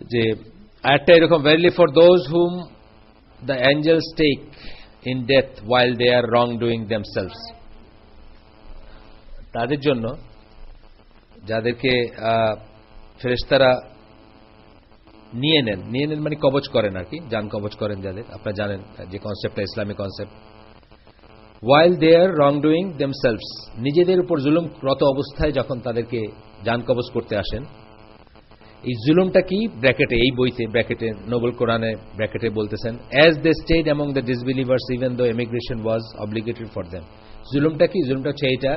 যে আয়াতটা এরকম verily for those whom the angels take in death while they are wrong doing themselves তাদের জন্য যাদেরকে ফেরেস্তারা নিয়ে নেন নিয়ে নেন মানে কবচ করেন আর কি, যান কবচ করেন যাদের, আপনারা জানেন যে কনসেপ্টটা Islamic concept while they are wrong doing themselves নিজেদের উপর জুলুম রত অবস্থায় যখন তাদেরকে যান কবচ করতে আসেন এই জুলুমটা কি? ব্র্যাকেটে, এই বইতে, ব্র্যাকেটে, নোবেল কোরআনে ব্র্যাকেটে বলতেছেন as they stayed among the disbelievers even though emigration was obligated for them জুলুমটা কি? জুলুমটা হচ্ছে এইটা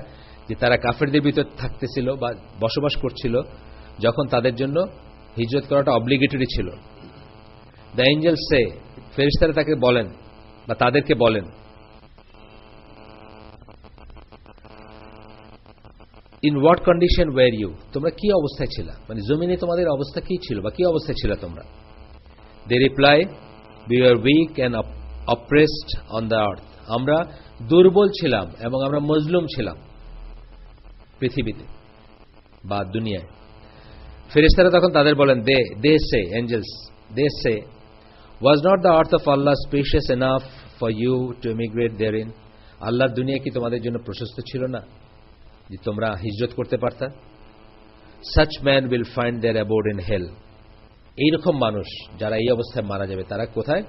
যে তারা কাফেরদের ভিতর থাকতেছিল বা বসবাস করছিল যখন তাদের জন্য হিজরত করাটা অব্লিগেটরি ছিল। দ্য এঞ্জেল সে ফেরিস্তারা তাকে বলেন বা তাদেরকে বলেন in what condition were you তোমরা কি অবস্থায় ছিল? মানে জমিনে তোমাদের অবস্থা কি ছিল বা কি অবস্থায় ছিল তোমরা? They reply we are weak and oppressed on the earth আমরা দুর্বল ছিলাম এবং আমরা মজলুম ছিলাম পৃথিবীতে বা দুনিয়ায়। ফেরেস্তারা তখন তাদের বলেন they they say angels they say was not the earth of Allah spacious enough for you to emigrate there in আল্লাহর দুনিয়া কি তোমাদের জন্য প্রশস্ত ছিল না? যে তোমরা হিজরত করতে পারতা। Such man will find their abode in hell এইরকম মানুষ যারা এই অবস্থায় মারা যাবে, তারা কোথায়?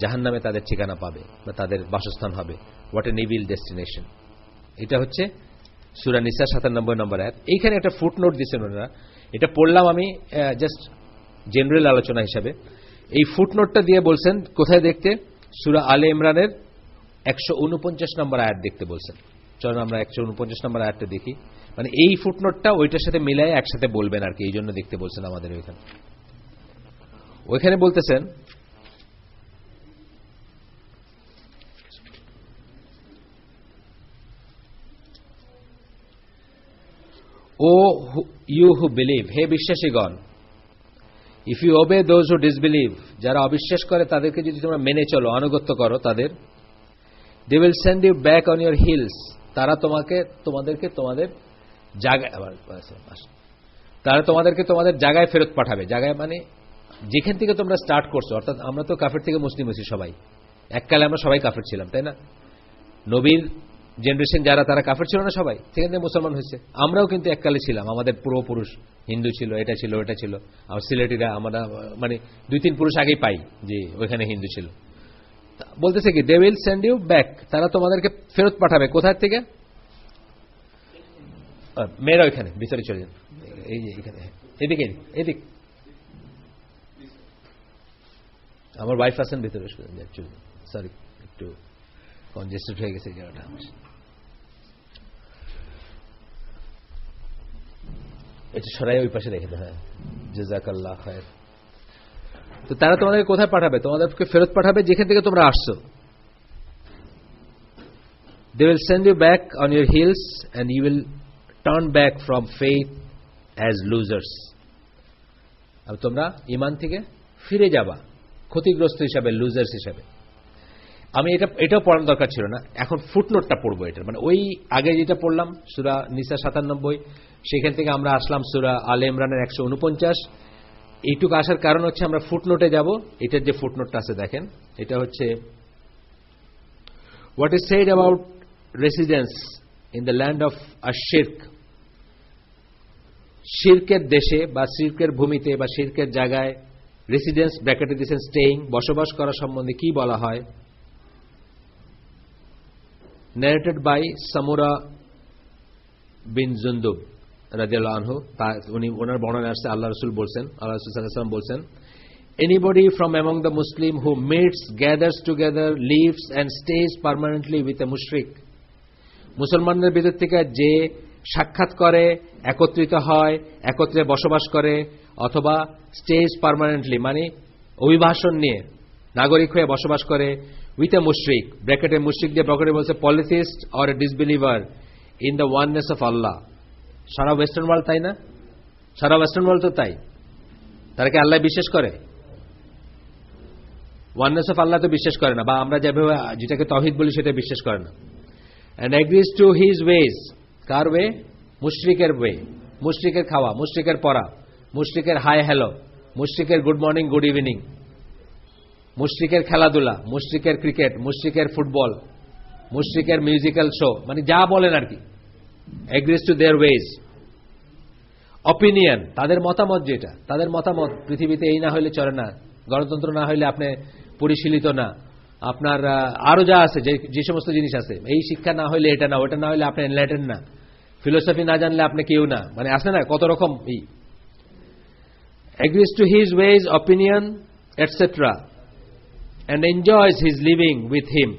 জাহান নামে তাদের ঠিকানা পাবে বা তাদের বাসস্থান হবে। হোয়াট এ নিভিল ডেস্টিনেশন এটা হচ্ছে সুরা নিসা সাতানব্বই নম্বর এক এইখানে একটা ফুট নোট দিচ্ছেন ওনারা। এটা পড়লাম আমি জাস্ট জেনারেল আলোচনা হিসাবে। এই ফুট নোটটা দিয়ে বলছেন, কোথায় দেখতে? সুরা আলে ইমরানের একশো উনপঞ্চাশ নম্বর আয়াত দেখতে বলছেন। চলুন আমরা একশো উনপঞ্চাশ নম্বর আয়াতটা দেখি। মানে এই ফুটনোটটা ওইটার সাথে মিলাই একসাথে বলবেন আর কি এই জন্য দেখতে বলছেন আমাদের ওইখানে। ওইখানে বলতেছেন, ও ইউ হু বিলিভ হে বিশ্বাসীগণ if you obey those who disbelieve যারা অবিশ্বাস করে তাদেরকে যদি তোমরা মেনে চলো, আনুগত্য করো তাদের they will send you back on your heels তারা তোমাকে, তোমাদেরকে তোমাদের জায়গায় তারা তোমাদেরকে তোমাদের জায়গায় ফেরত পাঠাবে। জায়গায় মানে যেখান থেকে তোমরা স্টার্ট করছ, অর্থাৎ আমরা তো কাফের থেকে মুসলিম হয়েছি সবাই। এককালে আমরা সবাই কাফের ছিলাম, তাই না? নবীর জেনারেশন যারা, তারা কাফের ছিল না সবাই? সেখান থেকে মুসলমান হয়েছে। আমরাও কিন্তু এককালে ছিলাম। আমাদের পূর্বপুরুষ হিন্দু ছিল, এটা ছিল এটা ছিল। আমার সিলেটিরা আমরা মানে দুই তিন পুরুষ আগেই পাই যে ওইখানে হিন্দু ছিল। বলতেছে কি they will send you back তারা তোমাদেরকে ফেরত পাঠাবে। কোথার থেকে? মেয়েরা ওইখানে ভিতরে চলে যান। এই যে এখানে এদিকে, এদিক। আমার ওয়াইফ আছেন, ভিতরে সরি একটু কনজেস্টেড হয়ে গেছে জায়গাটা। এটা সরাই ওই পাশে রেখে হ্যাঁ। জেজাকাল্লাহ খায়ের। তো তারা তোমাদেরকে কোথায় পাঠাবে? তোমাদেরকে ফেরত পাঠাবে যেখান থেকে তোমরা আসছো। They will send you back on your heels and you will turn back from faith as losers আর তোমরা ইমান থেকে ফিরে যাবা, ক্ষতিগ্রস্ত হিসাবে লুজার্স হিসাবে। আমি এটা, এটাও পড়ার দরকার ছিল না। এখন ফুটনোটটা পড়ব এটা মানে ওই আগে যেটা পড়লাম, সুরা নিসা সাতানব্বই, সেখান থেকে আমরা আসলাম সুরা আলে ইমরানের একশো উনপঞ্চাশ এইটুকু আসার কারণ হচ্ছে আমরা ফুটনোটে যাব। এটার যে ফুটনোটটা আছে, দেখেন। এটা হচ্ছে what is said about residence in the land of a শির্ক শির্কের দেশে বা শির্কের ভূমিতে বা শির্কের জায়গায় রেসিডেন্স ব্র্যাকেটে দিয়েছেন স্টেইং বসবাস করা সম্বন্ধে কি বলা হয়? narrated by Samura bin Jundub রাজিয়াল্লাহ আনহু উনি ওনার বর্ণনা আসছে আল্লাহ রসুল বলছেন আল্লাহ রসুল বলছেন anybody from among the Muslim who meets, gathers together, lives and stays permanently with a mushrik মুসলমানদের ভিতর থেকে যে সাক্ষাৎ করে একত্রিত হয় একত্রে বসবাস করে অথবা স্টেজ পারমানেন্টলি মানে অভিভাষণ নিয়ে নাগরিক হয়ে বসবাস করে উইথ এ মুশ্রিক ব্র্যাকেটে মুশ্রিক দিয়ে ব্র্যাকেটে বলছে polytheist or a disbeliever in the oneness of Allah Sara western world তাই না? সারা ওয়েস্টার্ন ওয়ার্ল্ড তো তাই। তারা কি আল্লাহ বিশ্বাস করে? ওয়াননেস অফ আল্লাহ তো বিশ্বাস করে না, বা আমরা যেভাবে, যেটাকে তহিদ বলি সেটা বিশ্বাস করে না। And agrees to his ways car way মুশ্রিকের ওয়ে মুশ্রিকের খাওয়া, মুশ্রিকের পড়া, মুশ্রিকের হাই হ্যালো মুশরিকের গুড মর্নিং গুড ইভিনিং মুশরিকের খেলাধুলা, মুশরিকের ক্রিকেট মুশরিকের ফুটবল মুশরিকের মিউজিক্যাল শো মানে যা বলেন আর কি। Agrees to their ways opinion তাদের মতামত যেটা? তাদের মতামত পৃথিবীতে এই না হলে চলে না। গণতন্ত্র না হলে আপনি পরিশীলিত না। আপনার আরও যা আছে যে সমস্ত জিনিস আছে এই শিক্ষা না হলে এটা না ওটা না হলে আপনি এনলাইটেন না। ফিলোসফি না জানলে আপনি কেউ না। মানে আছে না কত রকম এই। Agrees to his ways, opinion, etc. and enjoys his living with him.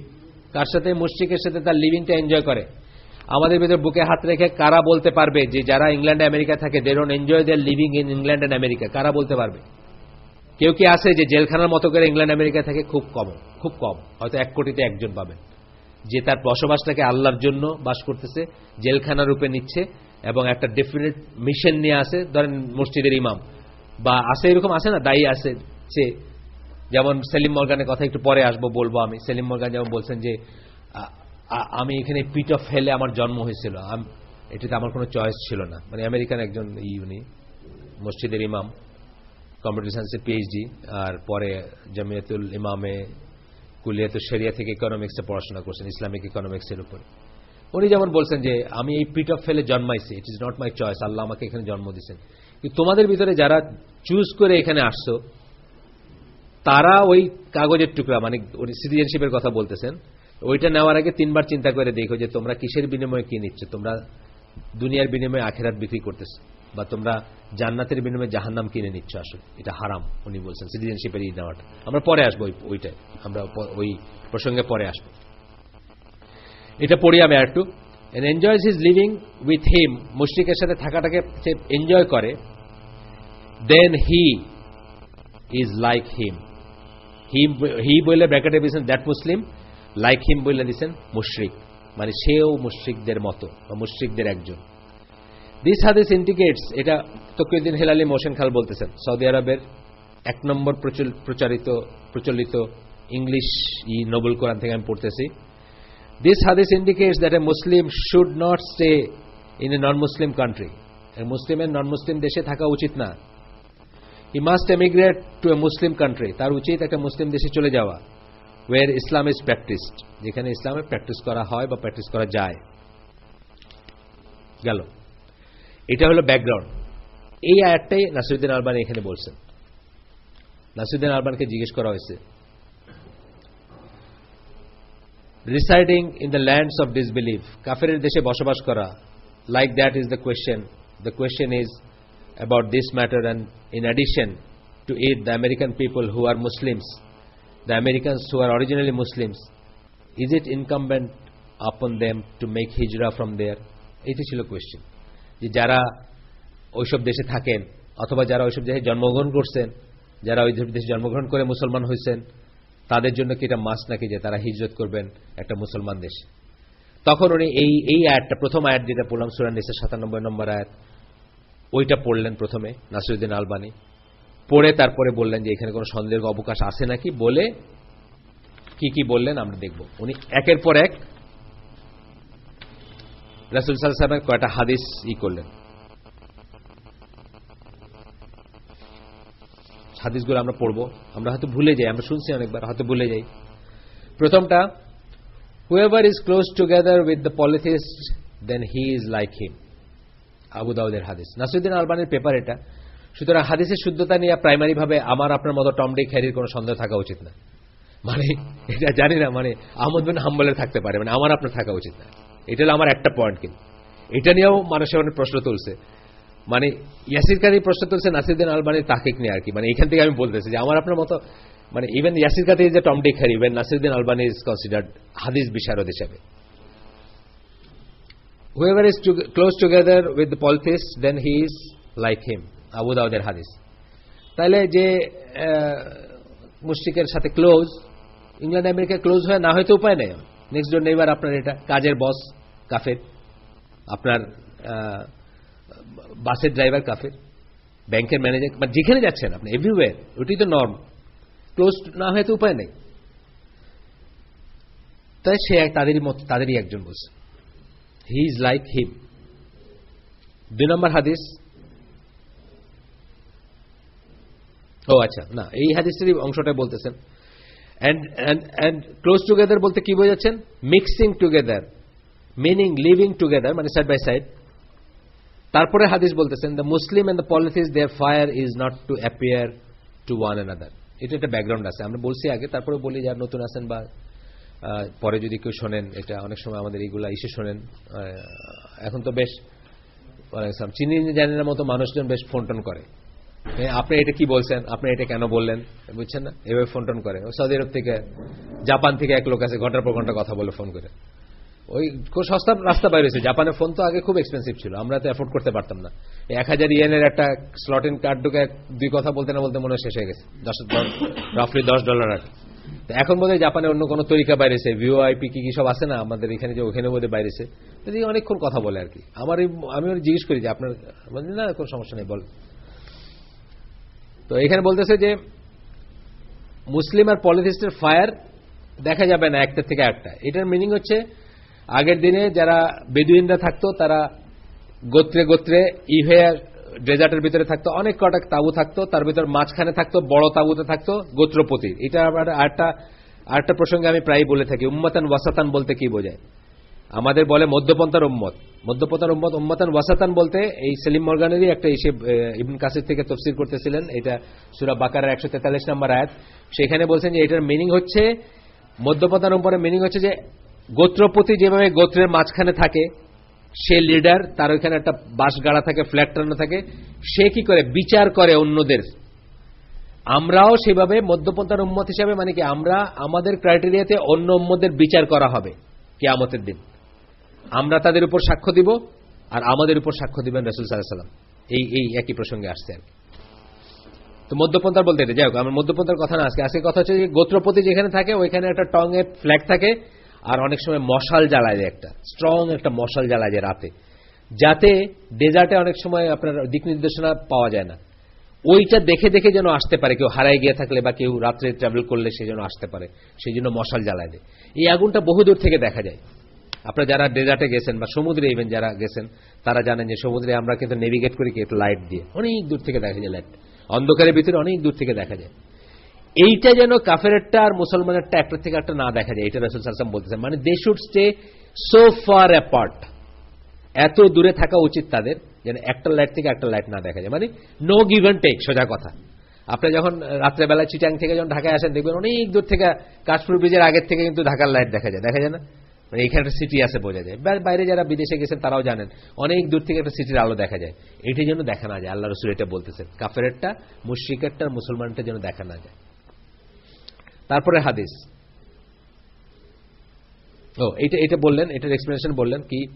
কার সাথে? মুশরিকের সাথে তার লিভিংটা এনজয় করে। আমাদের ভিতর বুকে হাত রেখে কারা বলতে পারবে যে যারা ইংল্যান্ডে আমেরিকা থাকে they don't enjoy their living in England and America কারা বলতে পারবে? কেউ কি আছে যে জেলখানার মতো করে ইংল্যান্ড আমেরিকা থাকে? খুব কম খুব কম। হয়তো এক কোটিতে একজন পাবেন যে তার বসবাসটাকে আল্লাহর জন্য বাস করতেছে, জেলখানা রূপে নিচ্ছে এবং একটা ডেফিনেট মিশন নিয়ে আসে ধরেন মসজিদের ইমাম। বা আছে এরকম আছে না? দায়ী আছে সে। যেমন সেলিম মর্গানের কথা একটু পরে আসব বলব আমি। সেলিম মর্গান যেমন বলছেন যে আমি এখানে পিট অফ হেলে আমার জন্ম হয়েছিল। এটাতে আমার কোনো চয়েস ছিল না। মানে আমেরিকান একজন ইউনি, মসজিদের ইমাম, কম্পিউটার সায়েন্সের পিএইচডি আর পরে জামিয়াতুল ইমামে কুলিয়াতুল শরিয়া থেকে ইকোনমিক্সে পড়াশোনা করছেন, ইসলামিক ইকোনমিক্সের উপরে। উনি যেমন বলছেন যে, আমি এই পিট অফ ফেলে জন্মাইছি it is not my choice আল্লাহ আমাকে এখানে জন্ম দিয়েছেন। কিন্তু তোমাদের ভিতরে যারা চুজ করে এখানে আসছো তারা ওই কাগজের টুকরা মানে সিটিজেনশিপের কথা বলতেছেন ওইটা নেওয়ার আগে তিনবার চিন্তা করে দেখো যে তোমরা কিসের বিনিময়ে কি নিচ্ছ? তোমরা দুনিয়ার বিনিময়ে আখেরাত বিক্রি করতেছ বা তোমরা জান্নাতের বিনিময়ে জাহান্নাম কিনে নিচ্ছ আসলে। এটা হারাম, উনি বলছেন। সিটিজেনশিপের ই নেওয়াটা। আমরা পরে আসব ওইটাই আমরা ওই প্রসঙ্গে পরে আসব। এটা পড়ি আমি একটু enjoys his living with him মুশরিকের সাথে থাকাটাকে সে এনজয় করে। দেন হি ইজ লাইক হিম হি বলে ব্র্যাকেটে দ্যাট মুসলিম লাইক হিম বলে দিয়েছেন মুশরিক। মানে সেও মুশরিকদের মতো বা মুশরিকদের একজন। দিস হাদিস ইন্ডিকেটস এটা তকিউদ্দিন হেলালি মোশন খাল বলতেছেন, সৌদি আরবের এক নম্বর প্রচারিত, প্রচলিত ইংলিশ ই নোবেল কোরআন থেকে আমি পড়তেছি। দিস হাদিস indicates that a Muslim should not stay in a non-Muslim country. A Muslim and non-Muslim দেশে থাকা উচিত না। He must emigrate to a Muslim country তার উচিত একটা মুসলিম দেশে চলে যাওয়া। Where Islam is practiced. যেখানে ইসলামে প্র্যাকটিস করা হয় বা প্র্যাকটিস করা যায়। গেল। এটা হলো ব্যাকগ্রাউন্ড এই আয়াতটাই নাসিরুদ্দিন আলবানি এখানে বলছেন। নাসিরুদ্দিন আলবানকে জিজ্ঞেস করা হয়েছে। Residing in the lands of disbelief কাফেরের দেশে বসবাস করা। Like that is the question the question is about this matter and in addition to it the American people who are Muslims the Americans who are originally Muslims is it incumbent upon them to make hijra from their এটি ছিল question যে যারা ওইসব দেশে থাকেন, অথবা যারা ওইসব দেশে জন্মগ্রহণ করছেন, যারা ওই দেশে জন্মগ্রহণ করে মুসলমান হয়েছেন, তাদের জন্য কি এটা মাস নাকি যে তারা হিজরত করবেন একটা মুসলমান দেশে? তখন উনি এই এই আয়াতটা, প্রথম আয়াত যেটা পড়লাম সুরান নিসের সাতানব্বই নম্বর আয়াত, ওইটা পড়লেন প্রথমে, নাসিরুদ্দিন আলবানি। পড়ে তারপরে বললেন যে এখানে কোনো সন্দেহের অবকাশ আছে নাকি বলে কি কি বললেন আমরা দেখব। উনি একের পর এক রাসুল সাল সাহেবের কয়টা হাদিস ই করলেন। হাদিসগুলো আমরা পড়ব। আমরা হয়তো ভুলে যাই, আমরা শুনছি অনেকবার, হয়তো ভুলে যাই। প্রথমটা whoever is close together with the polytheist then he is like him Abu দাউদের হাদিস। নাসিরুদ্দিন আলবানের পেপার এটা। সুতরাং হাদিসের শুদ্ধতা নিয়ে প্রাইমারি ভাবে আমার আপনার মতো টমডি খ্যারির কোনো সন্দেহ থাকা উচিত না। মানে এটা জানি না মানে আহমদ বিন হাম্বলের থাকতে পারে মানে আমার আপনার থাকা উচিত না। এটা হলো আমার একটা পয়েন্ট কিন্তু। এটা নিয়েও মানুষের অনেক প্রশ্ন তুলছে। মানে ইয়াসির কাদি প্রশ্ন তুলছে নাসিরুদ্দিন আলবানির তাকিক নিয়ে আর কি। মানে এখান থেকে আমি বলতেছি যে আমার আপনার মতো মানে ইভেন ইয়াসির কাদি যে Tom Dick even Nasiruddin Albani is considered হাদিস বিশারদ হিসাবে। Whoever is to, close together with the polytheist then like him Abu দাউদের হাদিস। তাহলে যে মুশরিকের সাথে ক্লোজ ইংল্যান্ড আমেরিকা ক্লোজ হয়ে না হয়তো উপায় নেই। নেক্সট ডোর নেইবার আপনার এটা, কাজের বস কাফের। আপনার বাসের ড্রাইভার কাফের। ব্যাংকের ম্যানেজার বা যেখানে যাচ্ছেন আপনি এভরিওয়ার ওটি তো নর্ম ক্লোজ না হয়তো উপায় নেই। তাই সে তাদেরই মত, তাদেরই একজন বলছে হি ইজ লাইক হিম দুই নম্বর হাদিস ও আচ্ছা না, এই হাদিসেরই অংশটাই বলতেছেন। অ্যান্ড অ্যান্ড ক্লোজ টুগেদার বলতে কি বোঝাচ্ছেন? Mixing together meaning living together মানে সাইড বাই সাইড তারপরে হাদিস বলতেছেন the Muslim and the polytheist their fire is not to appear to one another এটা একটা ব্যাকগ্রাউন্ড আছে, আমরা বলছি আগে, তারপরে বলি যারা নতুন আছেন বা পরে যদি কেউ শোনেন, এটা অনেক সময় আমাদের এইগুলা ইসে শোনেন। এখন তো বেশ চিনি জানি মতো মানুষজন বেশ ফোন টোন করে। আপনি এটা কি বলছেন? আপনি এটা কেন বললেন? বুঝছেন না? এভাবে ফোন টোন করে। সৌদি আরব থেকে, জাপান থেকে এক লোক আছে ঘণ্টার পর ঘণ্টা কথা বলে ফোন করে। ওই খুব সস্তা রাস্তা বাইরে হয়েছে। জাপানের ফোন তো আগে খুব এক্সপেন্সিভ ছিল। আমরা তো অ্যাফোর্ড করতে পারতাম না। এক হাজার ইয়েনের একটা স্লট ইন কার্ড ঢুকে দুই কথা বলতে না বলতে মনে শেষ হয়ে গেছে। দশ রাফলি দশ ডলার আর। এখন বোধহয় জাপানে অন্য কোনো তরিকা বাইরেছে ভিওআইপি কি কি সব আছে না? আমাদের এখানে যে, ওখানে বোধহয় বাইরেছে অনেকক্ষণ কথা বলে আর কি। আমার আমি জিজ্ঞেস করি যে, আপনার না, কোনো সমস্যা নেই, বল। তো এখানে বলতেছে যে মুসলিম আর পলিথিস্টের ফায়ার দেখা যাবে না একটা থেকে একটা এটার মিনিং হচ্ছে, আগের দিনে যারা বেদুইনরা থাকতো, তারা গোত্রে গোত্রে ইভে ডেজার্টের ভিতরে থাকতো, অনেক কটা তাবু থাকতো, তার ভিতর মাঝখানে থাকতো, বড় তাবুতে থাকতো, গোত্রপতি। এটা আবার আরেকটা আরেকটা প্রসঙ্গে আমি প্রায় বলে থাকি, উম্মাতান ওয়াসাতান বলতে কি বোঝায়? আমাদের বলে মধ্যপন্থার উম্মত। মধ্যপন্থার উম্মত, উম্মাতান ওয়াসাতান বলতে এই সেলিম মর্গানেরই একটা এসে ইবন কাসির থেকে তফসির করতেছিলেন। এটা সুরা বাকার একশো তেতাল্লিশ নম্বর আয়াত। সেখানে বলছেন যে এটার মিনিং হচ্ছে, মধ্যপন্থার উম্মরের মিনিং হচ্ছে যে গোত্রপতি যেভাবে গোত্রের মাঝখানে থাকে, সে লিডার তার ওইখানে একটা বাস গাড়া থাকে ফ্ল্যাট টানো থাকে, সে কি করে? বিচার করে অন্যদের। আমরাও সেভাবে মধ্যপন্থার উম্মত হিসাবে মানে কি, আমরা আমাদের ক্রাইটেরিয়াতে অন্য উম্মদের বিচার করা হবে, কেয়ামতের দিন। আমরা তাদের উপর সাক্ষ্য দিব আর আমাদের উপর সাক্ষ্য দিবেন রসুল সাল্লাম এই এই একই প্রসঙ্গে আসছে আর তো মধ্যপন্থার বলতে যাই হোক আমার মধ্যপন্থার কথা না আজকে। আজকে কথা হচ্ছে যে গোত্রপতি যেখানে থাকে, ওইখানে একটা টং এ ফ্ল্যাগ থাকে আর অনেক সময় মশাল জ্বালায় দেয় একটা। স্ট্রং একটা মশাল জ্বালায় যায় রাতে। যাতে ডেজার্টে অনেক সময় আপনার দিক নির্দেশনা পাওয়া যায় না। ওইটা দেখে দেখে যেন আসতে পারে। কেউ হারায় গিয়ে থাকলে বা কেউ রাত্রে ট্রাভেল করলে সে যেন আসতে পারে। সেই জন্য মশাল জ্বালায় দেয়। এই আগুনটা বহুদূর থেকে দেখা যায়। আপনারা যারা ডেজার্টে গেছেন বা সমুদ্রে ইভেন যারা গেছেন, তারা জানেন যে সমুদ্রে আমরা কিন্তু নেভিগেট করি একটু লাইট দিয়ে। অনেক দূর থেকে দেখা যায় লাইট অন্ধকারের ভিতরে অনেক দূর থেকে দেখা যায়। এইটা যেন কাফেরটা আর মুসলমানেরটা একটা থেকে একটা না দেখা যায় এটা রসুল সালসাম বলতেছেন। মানে they should stay so far apart এত দূরে থাকা উচিত তাদের যেন একটা লাইট থেকে একটা লাইট না দেখা যায়। মানে নো গিভ অ্যান্ড টেক সোজা কথা। আপনি যখন রাত্রেবেলা চিটাং থেকে যখন ঢাকায় আসেন, দেখবেন অনেক দূর থেকে কাশপুর ব্রিজের আগের থেকে কিন্তু ঢাকার লাইট দেখা যায়। দেখা যায় না? মানে এখানে একটা সিটি আছে বোঝা যায় বাইরে যারা বিদেশে গেছেন, তারাও জানেন, অনেক দূর থেকে একটা সিটির আলো দেখা যায়। এটি যেন দেখা না যায়, আল্লাহ রসুল এটা বলতেছেন। কাফেরটা মুশ্রিকেরটা মুসলমানটা যেন দেখা না যায়। তারপরে হাদিস। ও, এটা এটা বললেন, এটার এক্সপ্লেনেশন বললেন কি?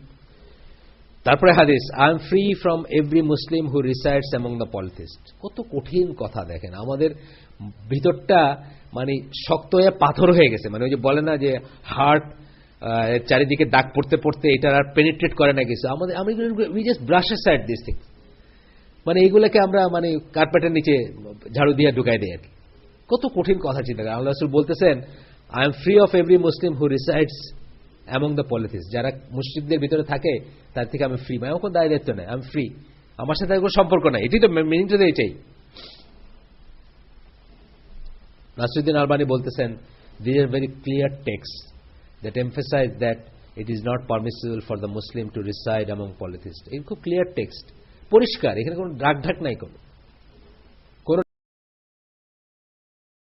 তারপরে হাদিস I am free from every Muslim who resides among the polytheist কত কঠিন কথা দেখেন। আমাদের ভিতরটা মানে শক্ত হয়ে পাথর হয়ে গেছে। মানে ওই যে বলে না যে হার্ট চারিদিকে দাগ পড়তে পড়তে এটা আর পেনিট্রেট করে না কিছু। আমাদের আমি we just brush side this মানে এইগুলোকে আমরা মানে কার্পেটের নিচে ঝাড়ু দিয়ে ঢুকাই দিই আর কি। কত কঠিন কথা চিন্তা করে। আল্লাহ রসুল বলতেছেন I am free of every Muslim who resides among the polytheist যারা মুসলিমদের ভিতরে থাকে, তার থেকে আমি ফ্রি মানে কোনো দায় দায়িত্ব নেই আই এম ফ্রি আমার সাথে কোনো সম্পর্ক নাই। এটি তো মিনিংটা তো এটাই। নাসরুদ্দিন আলবানি বলতেছেন this are very clear text that emphasise that it is not permissible for the Muslim to reside among polytheist এই খুব ক্লিয়ার টেক্সট পরিষ্কার এখানে কোনো ডাক ঢাক নাই কোনো